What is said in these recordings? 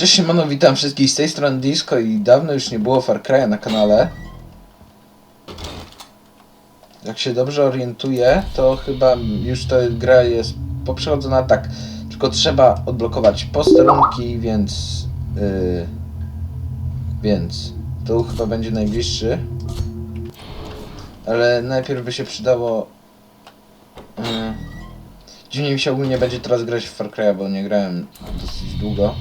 Cześć siemano, witam wszystkich z tej strony Disco i dawno już nie było Far Cry'a na kanale. Jak się dobrze orientuję, to chyba już ta gra jest poprzechodzona tak. Tylko trzeba odblokować posterunki, więc... Yy, więc to chyba będzie najbliższy. Ale najpierw by się przydało... Yy, dziwnie mi się ogólnie będzie teraz grać w Far Cry'a, bo nie grałem dosyć długo.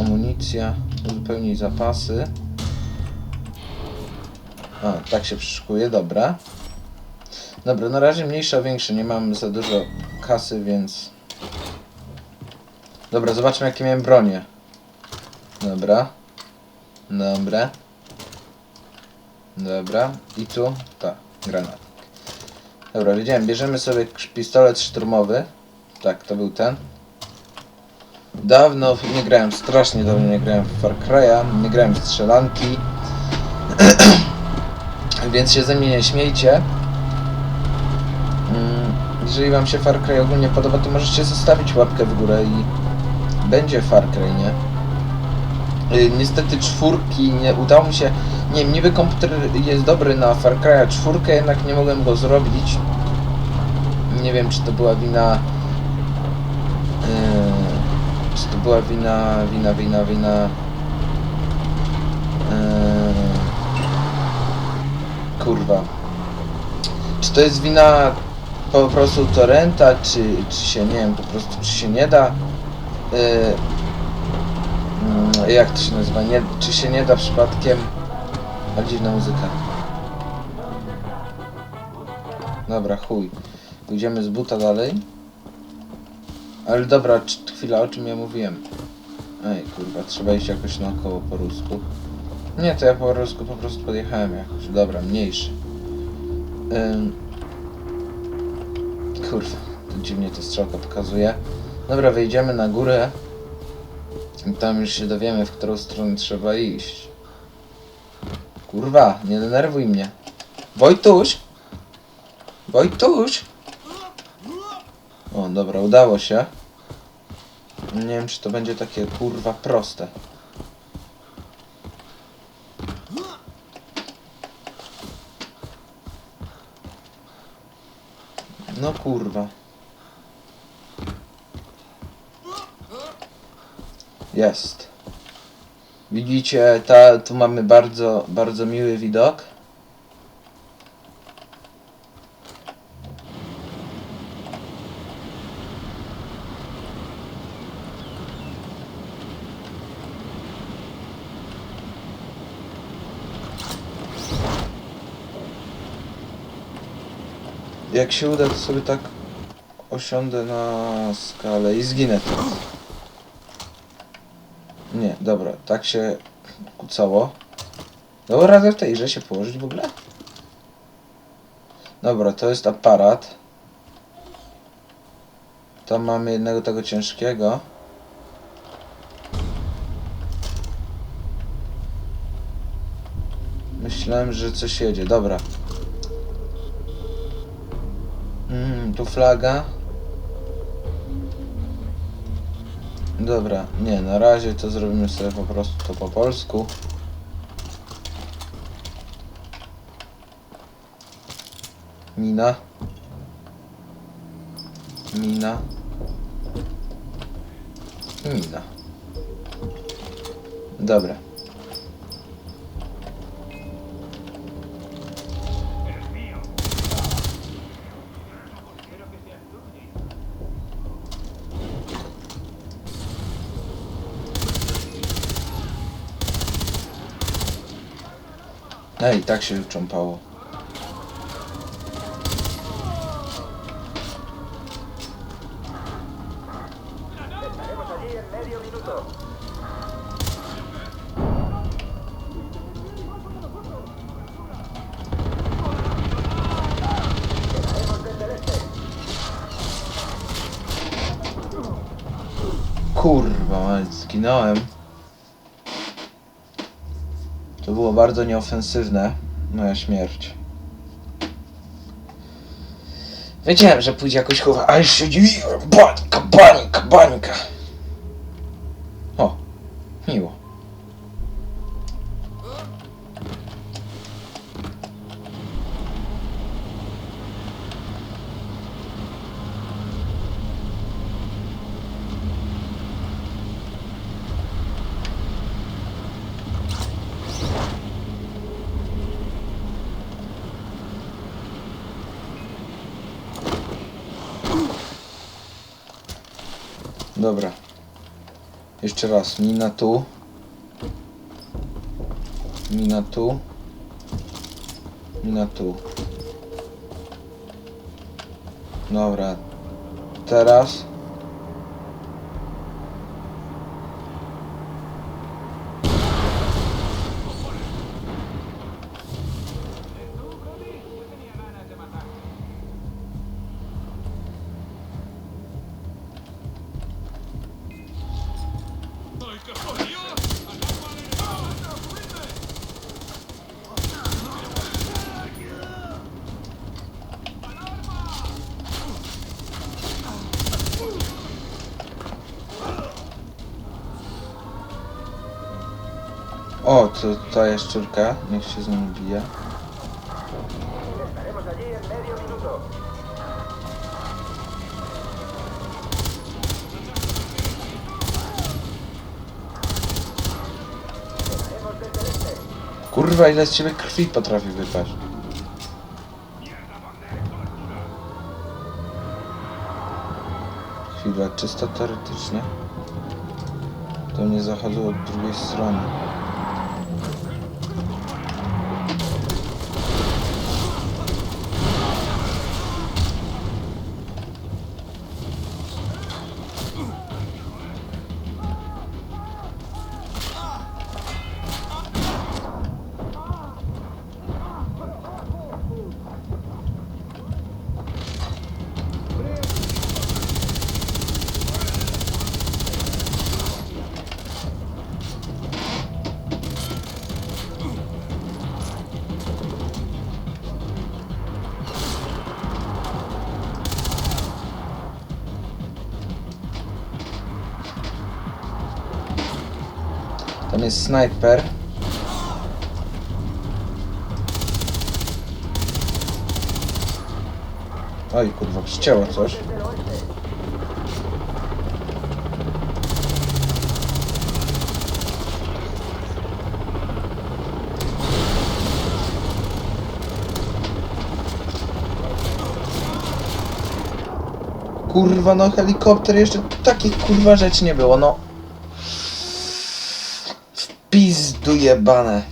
Amunicja, uzupełnij zapasy. A, tak się przyszykuje, dobra. Dobra, na razie mniejsze, a większe, nie mam za dużo kasy, więc... Dobra, zobaczmy jakie miałem bronie. Dobra. Dobra. Dobra. I tu? Tak, granat. Dobra, wiedziałem, bierzemy sobie pistolet szturmowy. Tak, to był ten. Dawno nie grałem, strasznie dawno nie grałem w Far Cry'a, nie grałem w strzelanki. Więc się ze mnie nie śmiejcie. Mm, Jeżeli wam się Far Cry ogólnie podoba, to możecie zostawić łapkę w górę i będzie Far Cry, nie? Y, Niestety czwórki nie udało mi się. Nie wiem, niby komputer jest dobry na Far Cry'a czwórkę, jednak nie mogłem go zrobić. Nie wiem, czy to była wina. Była wina, wina, wina, wina. Yy, kurwa. Czy to jest wina po prostu torrenta, czy, czy się nie wiem, po prostu czy się nie da. Mm, jak to się nazywa? Nie, czy się nie da przypadkiem. A dziwna muzyka. Dobra, chuj. Pójdziemy z buta dalej. Ale dobra, cz- chwila, o czym ja mówiłem? Ej, kurwa, trzeba iść jakoś naokoło po rusku. Nie, to ja po rusku po prostu podjechałem jakoś. Dobra, mniejszy. Ym... Kurwa, to dziwnie to strzałka pokazuje. Dobra, wejdziemy na górę. I tam już się dowiemy, w którą stronę trzeba iść. Kurwa, nie denerwuj mnie. Wojtuś! Wojtuś! O, dobra, udało się. Nie wiem, czy to będzie takie kurwa proste. No kurwa. Jest. Widzicie, ta, tu mamy bardzo, bardzo miły widok. Jak się uda, to sobie tak osiądę na skalę i zginę. Nie, dobra, tak się kucało. Dało radę w tej grze się położyć w ogóle? Dobra, to jest aparat. Tam mamy jednego tego ciężkiego. Myślałem, że coś jedzie. Dobra. Tu flaga. Dobra, nie, na razie to zrobimy sobie po prostu to po polsku. Mina. Mina. Mina. Dobra. Ej, tak się cząpało. Estaremos allí To było bardzo nieofensywne. Moja śmierć. Wiedziałem, że pójdzie jakoś chowa, ale się dziwiłem. Bańka, bańka, bańka. O, Miło. Dobra. Jeszcze raz. Mina tu. Mina tu. Mina tu. Dobra. Teraz. O, to ta jaszczurka. Niech się z nią bije. Kurwa, ile z ciebie krwi potrafi wypaść. Chwila, czysto teoretycznie. To nie zachodzą od drugiej strony. Jest snajper. Oj kurwa, przycięło coś. Kurwa, no helikopter jeszcze takich kurwa rzeczy nie było, no. W pizdu jebane.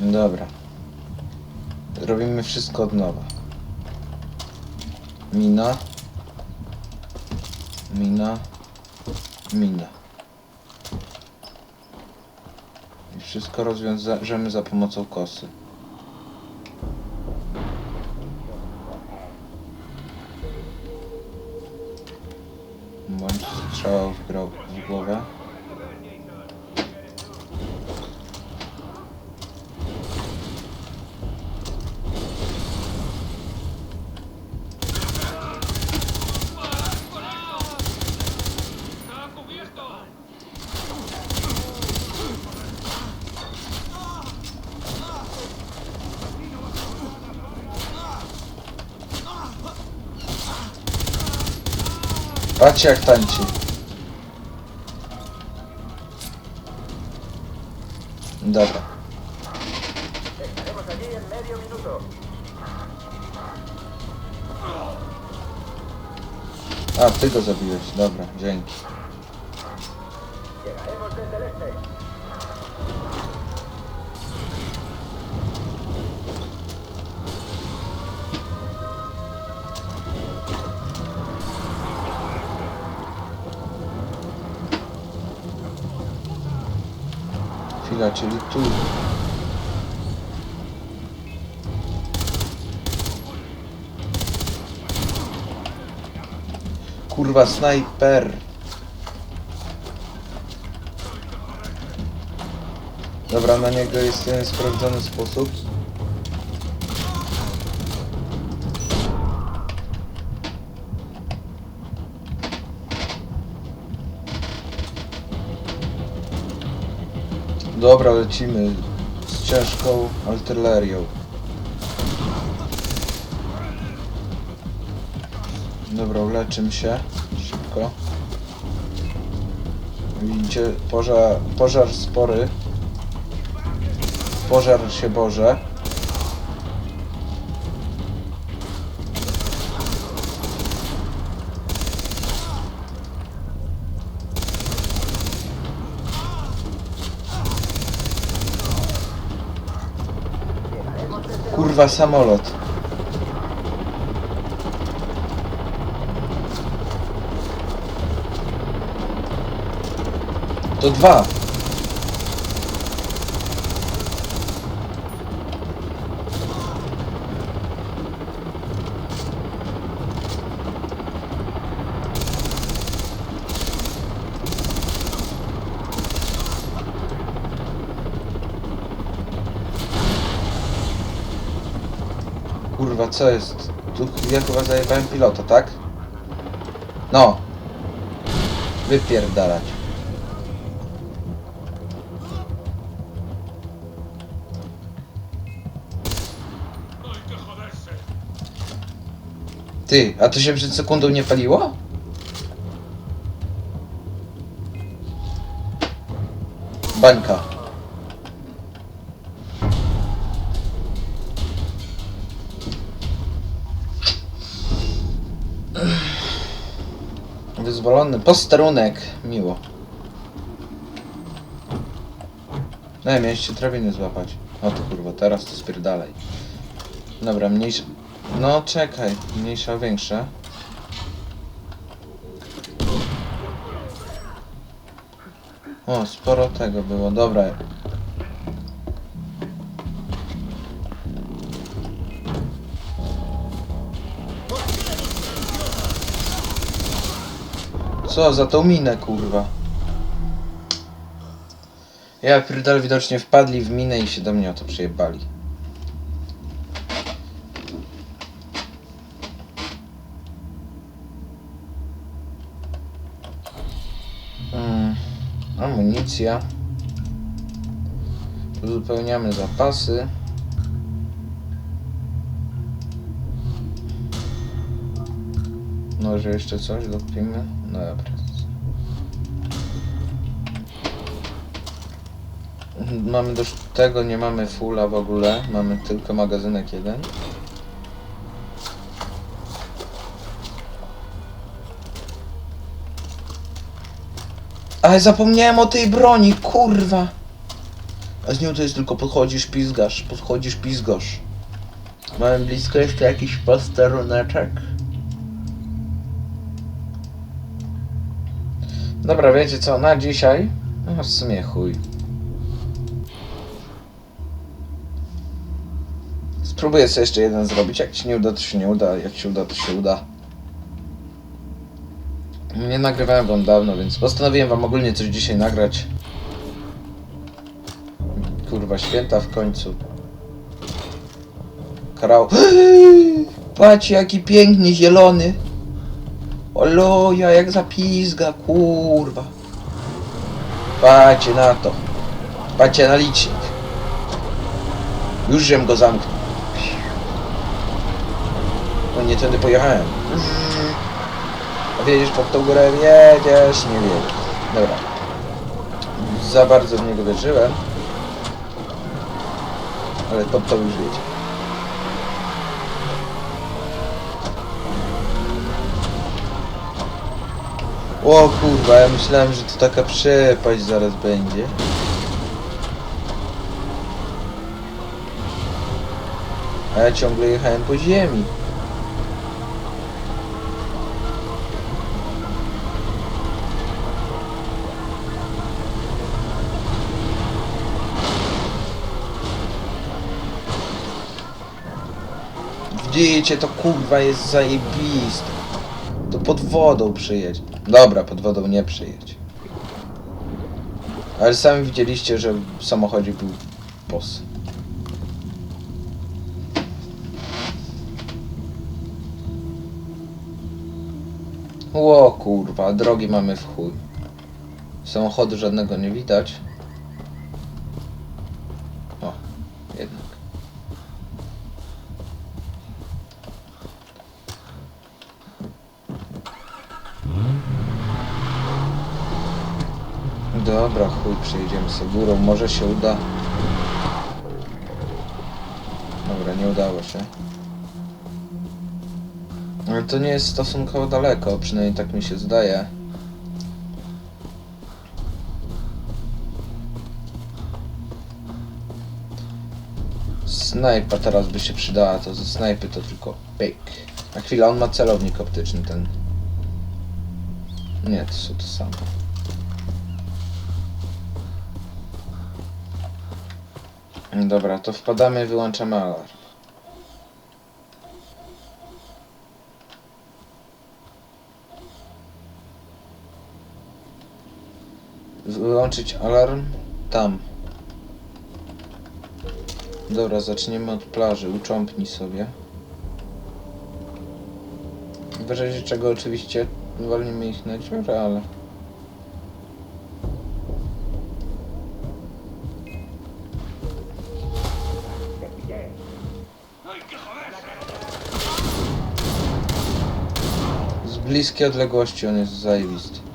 Dobra. Robimy wszystko od nowa. Mina. Mina. Mina. I wszystko rozwiążemy za pomocą kosy. Patrzcie jak tańczy. Dobra. A, ty go zabiłeś. Dobra, dzięki. czyli tu. Kurwa, snajper. Dobra, na niego jest jeden sprawdzony sposób. Dobra, lecimy z ciężką artylerią. Dobra, uleczym się szybko. Widzicie, pożar, pożar spory. Pożar się Boże. Kurwa samolot. To dwa. Kurwa, co jest? Tu ja chyba zajebałem pilota, tak? No. Wypierdalać. Ty, a to się przed sekundą nie paliło? Bańka. Wyzwolony posterunek. Miło. No, mieliście drabiny złapać. O ty kurwa, teraz to spierdalaj. Dobra, mniejsze... No, czekaj. Mniejsza, większa. O, sporo tego było. Dobra. Co za tą minę, kurwa? Ja pierdol widocznie wpadli w minę i się do mnie o to przyjebali. Mm, amunicja. Uzupełniamy zapasy. Może jeszcze coś dokupimy? No dobra. Mamy do tego, nie mamy fulla w ogóle. Mamy tylko magazynek jeden. Ale zapomniałem o tej broni, kurwa! A z nią to jest tylko podchodzisz, pizgasz, podchodzisz, pizgasz. Mamy blisko jeszcze jakiś posteruneczek. Dobra, wiecie co, na dzisiaj? No w sumie chuj. Spróbuję sobie jeszcze jeden zrobić. Jak się nie uda, to się nie uda. Jak się uda, to się uda. Nie nagrywałem wam dawno, więc postanowiłem wam ogólnie coś dzisiaj nagrać. Kurwa, święta w końcu. Krał. Patrzcie, jaki piękny, zielony. Oloja, jak zapizga, kurwa. Patrzcie na to. Patrzcie na licznik. Już żem go zamknął. No nie tędy pojechałem. A wiedziesz pod tą górę? Wiedziesz, nie wiedziesz. Dobra. Za bardzo w niego wierzyłem. Ale pod to już wiecie. O kurwa, ja myślałem, że to taka przepaść zaraz będzie. A ja ciągle jechałem po ziemi. Widzicie, to kurwa jest zajebiste. To pod wodą przyjedź. Dobra, pod wodą nie przyjedź. Ale sami widzieliście, że w samochodzie był boss. Ło kurwa, drogi mamy w chuj. Samochodu żadnego nie widać. O, jednak. Przejedziemy sobie górą, może się uda. Dobra, nie udało się. Ale to nie jest stosunkowo daleko, przynajmniej tak mi się zdaje. Snajpa teraz by się przydała, to ze snajpy to tylko pyk. Na chwilę, on ma celownik optyczny ten. Nie, to są to samo. Dobra, to wpadamy i wyłączamy alarm. Wyłączyć alarm tam. Dobra, zaczniemy od plaży. Ucząpnij sobie. W razie czego oczywiście walnijmy ich na dziurę, ale... Z bliskiej odległości on jest zajebisty.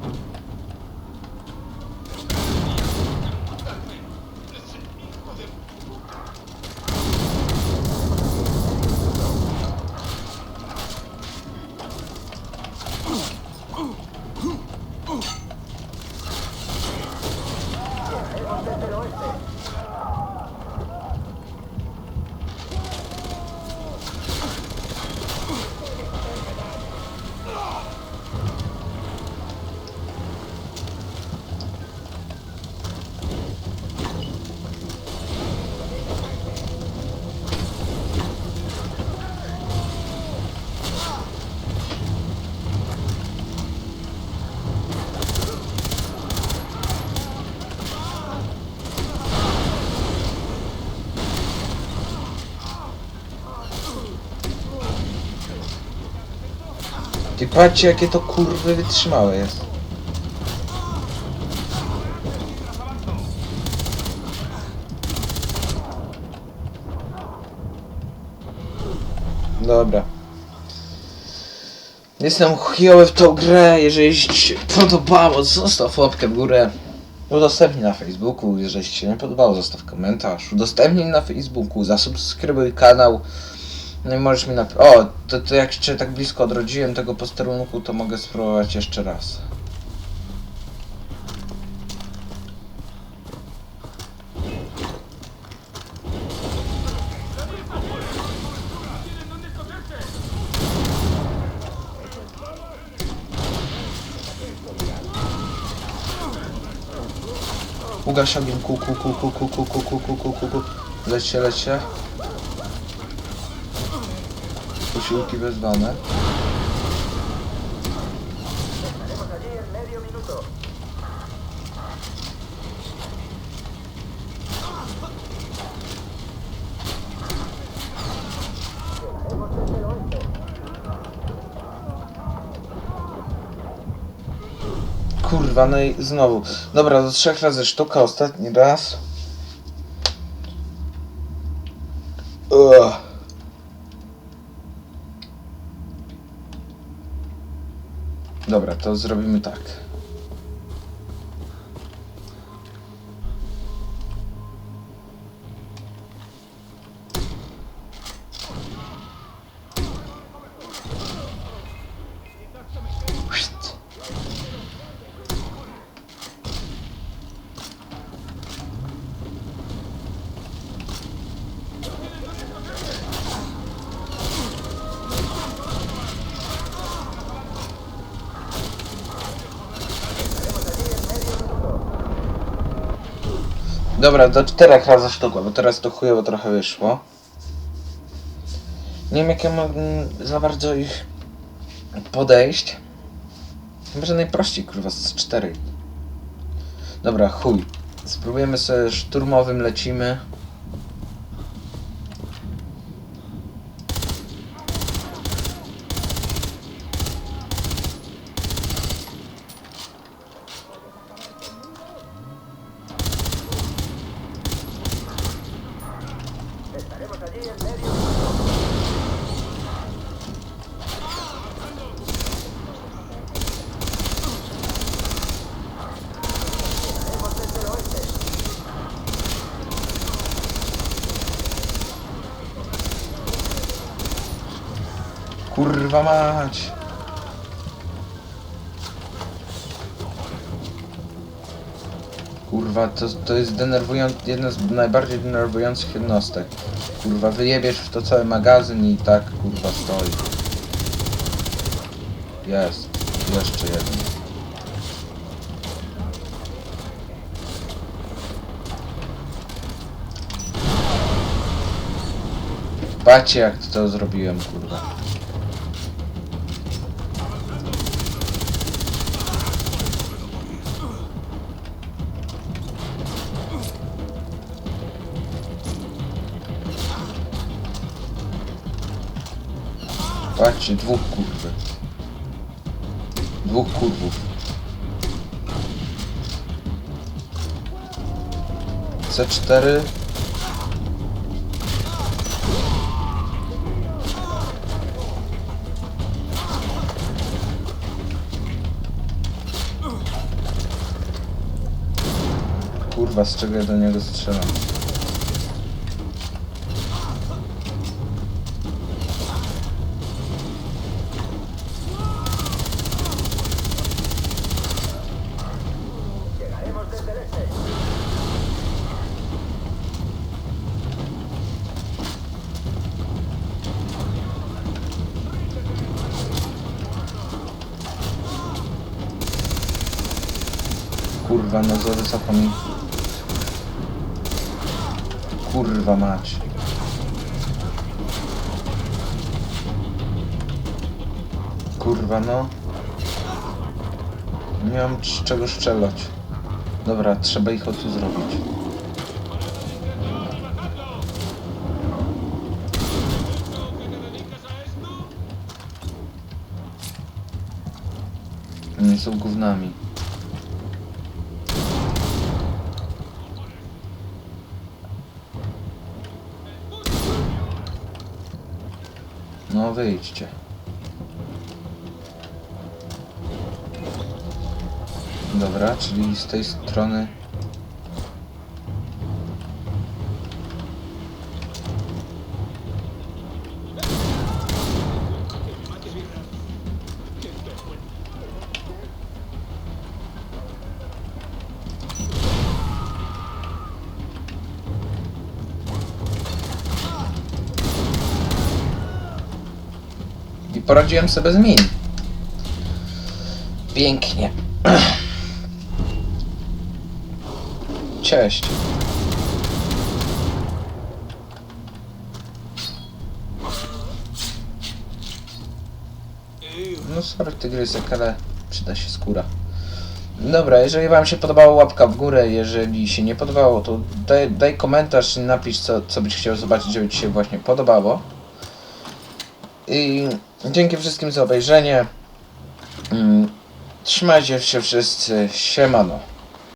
Ty patrzcie jakie to kurwy wytrzymałe jest. Dobra. Jestem chujowy w tą grę, jeżeli ci się podobało, zostaw łapkę w górę. Udostępnij na Facebooku, jeżeli ci się nie podobało, zostaw komentarz. Udostępnij na Facebooku, zasubskrybuj kanał. No i możesz mi napisać. O, to, to jak cię tak blisko odrodziłem tego posterunku, to mogę spróbować jeszcze raz. Ugaś ogień, ku, ku, ku, ku, ku, ku, ku, ku, ku, ku, ku, ku. Lećcie, lećcie. El oeste. Kurwa, no i znowu. Dobra, do trzech razy sztuka, ostatni raz. Ugh. Dobra, to zrobimy tak. Dobra, do czterech razy sztuka, bo teraz to chujowo trochę wyszło. Nie wiem jak ja mogę za bardzo ich podejść. Chyba, że najprościej, kurwa, z 4. Dobra, chuj. Spróbujemy sobie szturmowym, lecimy. Kurwa mać! Kurwa, to, to jest denerwujące, jedna z najbardziej denerwujących jednostek. Kurwa, wyjebiesz w to cały magazyn i tak, kurwa, stoi. Jest. Jeszcze jeden. Patrzcie jak to zrobiłem, kurwa. Patrzcie, dwóch kurwy. Dwóch kurwów. C4 Kurwa, z czego ja do niego strzelam? Czego strzelać. Dobra, trzeba ich o tu zrobić. Oni są gównami. No wyjdźcie. Dobra, czyli z tej strony. I poradziłem sobie bez min. Pięknie. Cześć. No sorry tygrysek, ale przyda się skóra. Dobra, jeżeli wam się podobało łapka w górę, jeżeli się nie podobało to daj, daj komentarz napisz co, co byś chciał zobaczyć, żeby ci się właśnie podobało. I dzięki wszystkim za obejrzenie. Mm, Trzymajcie się wszyscy. Siemano.